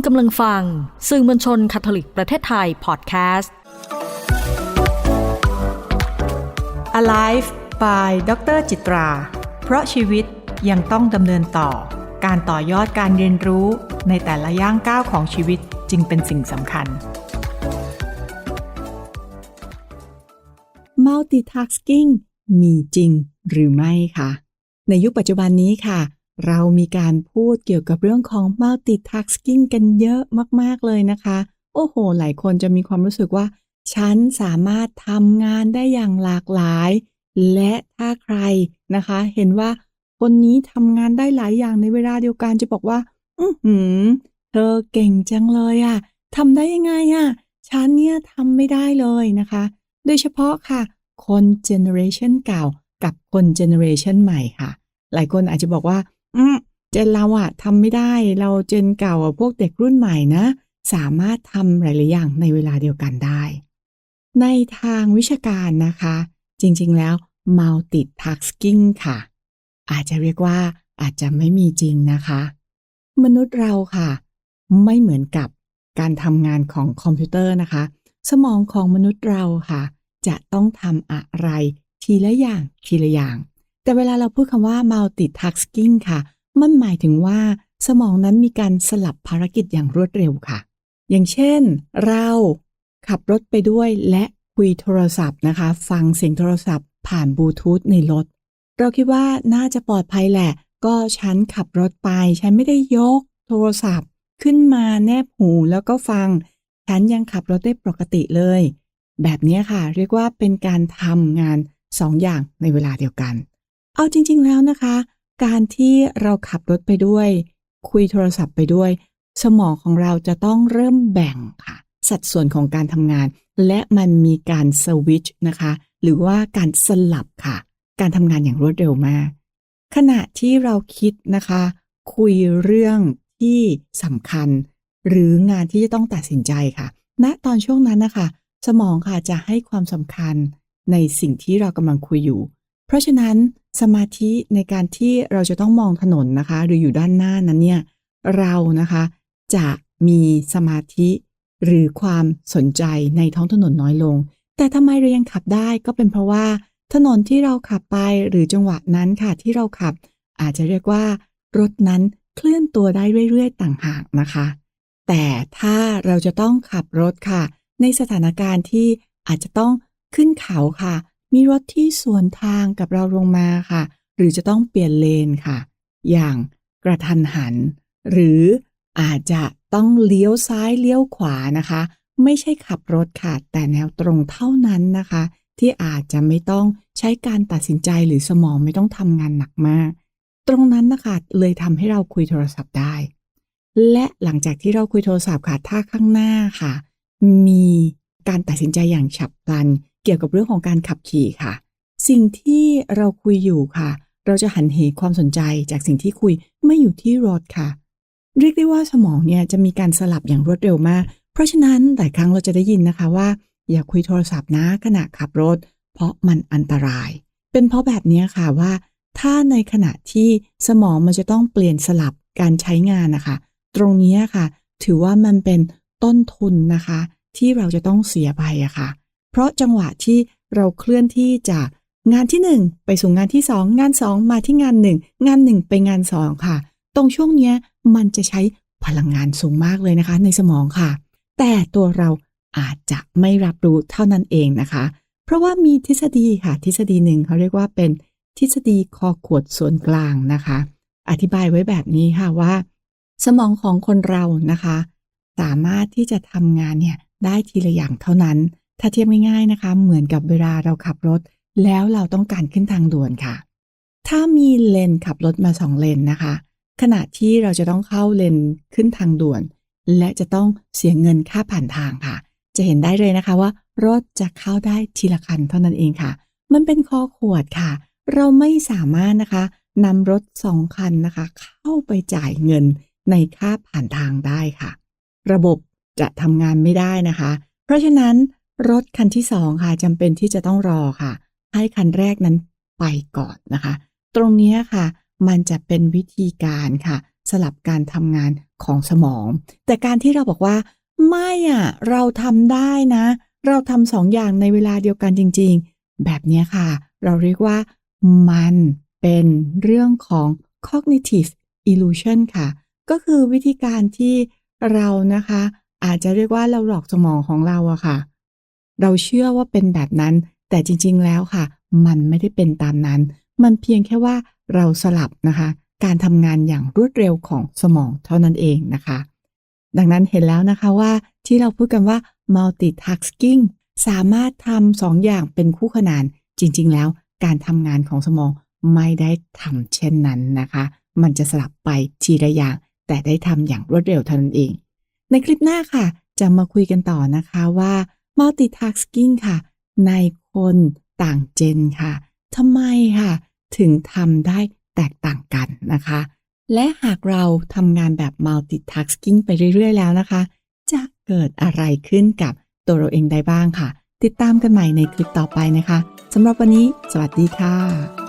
คุณกำลังฟัง สื่อมวลชนคาทอลิกประเทศไทยพอดแคสต์ Alive by ดรจิตรา เพราะชีวิตยังต้องดำเนินต่อ การต่อยอดการเรียนรู้ในแต่ละย่างก้าวของชีวิตจึงเป็นสิ่งสำคัญ Multitasking มีจริงหรือไม่คะในยุคปัจจุบันนี้ค่ะ เรามีการพูดเกี่ยวกับเรื่องของ multitasking กันเยอะมาก ๆ เลยนะคะ โอ้โห หลายคนจะมีความรู้สึกว่า ฉันสามารถทำงานได้อย่างหลากหลาย และถ้าใครนะคะ เห็นว่าคนนี้ทำงานได้หลายอย่างในเวลาเดียวกันจะบอกว่า อือหือ เธอเก่งจังเลยอะทำได้ยังไงอะ ฉันเนี่ยทำไม่ได้เลยนะคะ โดยเฉพาะค่ะ คนเจเนอเรชันเก่ากับคนเจเนอเรชันใหม่ค่ะ หลายคนอาจจะบอกว่า อืมเจนเราอะทำไม่ได้เราเจนเก่าพวกเด็กรุ่นใหม่นะ สามารถทำหลาย ๆ อย่างในเวลาเดียวกันได้ ในทางวิชาการนะคะ จริง ๆ แล้ว multitasking ค่ะ อาจจะเรียกว่าอาจจะไม่มีจริงนะคะ มนุษย์เราค่ะ ไม่เหมือนกับการทำงานของคอมพิวเตอร์นะคะ สมองของมนุษย์เราค่ะ จะต้องทำอะไรทีละอย่างทีละอย่าง แต่เวลาเราพูดคำว่า multitasking ค่ะ มันหมายถึงว่าสมองนั้นมีการสลับภารกิจอย่างรวดเร็วค่ะ อย่างเช่น เราขับรถไปด้วยและคุยโทรศัพท์นะคะ ฟังเสียงโทรศัพท์ ผ่านบลูทูธในรถ เราคิดว่าน่าจะปลอดภัยแหละ ก็ฉันขับรถไป ฉันไม่ได้ยกโทรศัพท์ ขึ้นมาแนบหูแล้วก็ฟัง ฉันยังขับรถได้ปกติเลย แบบนี้ค่ะ เรียกว่าเป็นการทำงานสองอย่างในเวลาเดียวกัน เอาจริง ๆ แล้วนะคะ การที่เราขับรถไปด้วย คุยโทรศัพท์ไปด้วย สมองของเราจะต้องเริ่มแบ่งค่ะ สัดส่วนของการทำงาน และมันมีการสวิตช์นะคะ หรือว่าการสลับค่ะ การทำงานอย่างรวดเร็วมาก ขณะที่เราคิดนะคะ คุยเรื่องที่สำคัญ หรืองานที่จะต้องตัดสินใจค่ะณตอนช่วงนั้นนะคะ สมองค่ะจะให้ความสำคัญในสิ่งที่เรากำลังคุยอยู่ เพราะฉะนั้น สมาธิในการที่เราจะต้องมองถนนนะคะ หรืออยู่ด้านหน้านั้นเนี่ยเรานะคะจะมีสมาธิหรือความสนใจในท้องถนนน้อยลง แต่ทำไมเรายังขับได้ก็เป็นเพราะว่า ถนนที่เราขับไปหรือจังหวะนั้นค่ะที่เราขับ อาจจะเรียกว่ารถนั้นเคลื่อนตัวได้เรื่อยๆ ต่างหากนะคะ แต่ถ้าเราจะต้องขับรถค่ะ ในสถานการณ์ที่อาจจะต้องขึ้นเขาค่ะ มีรถที่สวนทางกับเราลงมาค่ะ หรือจะต้องเปลี่ยนเลนค่ะ อย่างกระทันหัน หรืออาจจะต้องเลี้ยวซ้ายเลี้ยวขวานะคะ ไม่ใช่ขับรถค่ะ แต่แนวตรงเท่านั้นนะคะ ที่อาจจะไม่ต้องใช้การตัดสินใจหรือสมองไม่ต้องทำงานหนักมาก ตรงนั้นนะคะเลยทำให้เราคุยโทรศัพท์ได้ และหลังจากที่เราคุยโทรศัพท์ค่ะถ้าข้างหน้าค่ะ มีการตัดสินใจอย่างฉับพลัน เกี่ยวกับเรื่องของการขับขี่ค่ะ สิ่งที่เราคุยอยู่ค่ะ เราจะหันเหความสนใจจากสิ่งที่คุยไม่อยู่ที่รถค่ะ เรียกได้ว่าสมองเนี่ยจะมีการสลับอย่างรวดเร็วมาก เพราะฉะนั้นหลายครั้งเราจะได้ยินนะคะว่า อย่าคุยโทรศัพท์นะขณะขับรถ เพราะมันอันตราย เป็นเพราะแบบนี้ค่ะว่า ถ้าในขณะที่สมองมันจะต้องเปลี่ยนสลับการใช้งานนะคะ ตรงนี้ค่ะ ถือว่ามันเป็นต้นทุนนะคะ ที่เราจะต้องเสียไปอะค่ะ ราะจังหวะที่เราเคลื่อนที่จากงานที่ 1 ไปสู่งานที่ 2 งาน 2 มาที่งาน 1 งาน 1 ไปงาน 2 ค่ะ ตรงช่วงเนี้ยมันจะใช้พลังงานสูงมากเลยนะคะ ในสมองค่ะ แต่ตัวเราอาจจะไม่รับรู้เท่านั้นเองนะคะ เพราะว่ามีทฤษฎีค่ะ ทฤษฎีหนึ่งเขาเรียกว่าเป็นทฤษฎีคอขวดส่วนกลางนะคะ อธิบายไว้แบบนี้ค่ะว่า สมองของคนเรานะคะ สามารถที่จะทำงานเนี่ยได้ทีละอย่างเท่านั้น ถ้าเทียบง่ายๆนะคะ เหมือนกับเวลาเราขับรถ แล้วเราต้องการขึ้นทางด่วนค่ะ ถ้ามีเลนขับรถมาสองเลนนะคะ ขณะที่เราจะต้องเข้าเลนขึ้นทางด่วน และจะต้องเสียเงินค่าผ่านทางค่ะ จะเห็นได้เลยนะคะว่ารถจะเข้าได้ทีละคันเท่านั้นเองค่ะ มันเป็นคอขวดค่ะ เราไม่สามารถนะคะนำรถสองคันนะคะ เข้าไปจ่ายเงินในค่าผ่านทางได้ค่ะ ระบบจะทำงานไม่ได้นะคะ เพราะฉะนั้น รถคันที่สองค่ะจำเป็นที่จะต้องรอค่ะ ให้คันแรกนั้นไปก่อนนะคะ ตรงนี้ค่ะ มันจะเป็นวิธีการค่ะ สลับการทำงานของสมอง แต่การที่เราบอกว่า ไม่อะ เราทำได้นะ เราทำสองอย่างในเวลาเดียวกันจริง ๆ แบบนี้ค่ะ เราเรียกว่ามันเป็นเรื่องของ cognitive illusion ค่ะ ก็คือวิธีการที่เรานะคะ อาจจะเรียกว่าเราหลอกสมองของเราอะค่ะ เราเชื่อว่าเป็นแบบนั้น แต่จริงๆแล้วค่ะ มันไม่ได้เป็นตามนั้น มันเพียงแค่ว่าเราสลับนะคะ การทำงานอย่างรวดเร็วของสมองเท่านั้นเองนะคะ ดังนั้นเห็นแล้วนะคะว่าที่เราพูดกันว่า multitasking สามารถทำสองอย่างเป็นคู่ขนาน จริงๆ แล้วการทำงานของสมองไม่ได้ทำเช่นนั้นนะคะ มันจะสลับไปทีละอย่าง แต่ได้ทำอย่างรวดเร็วเท่านั้นเอง ในคลิปหน้าค่ะ จะมาคุยกันต่อนะคะว่า multitasking ค่ะ ในคนต่างเจนค่ะทำไมค่ะ ถึงทำได้แตกต่างกันนะคะ และหากเราทำงานแบบ multitasking ไปเรื่อย ๆ แล้วนะคะ จะเกิดอะไรขึ้นกับตัวเราเองได้บ้างค่ะ ติดตามกันใหม่ในคลิปต่อไปนะคะสำหรับวันนี้ สวัสดีค่ะ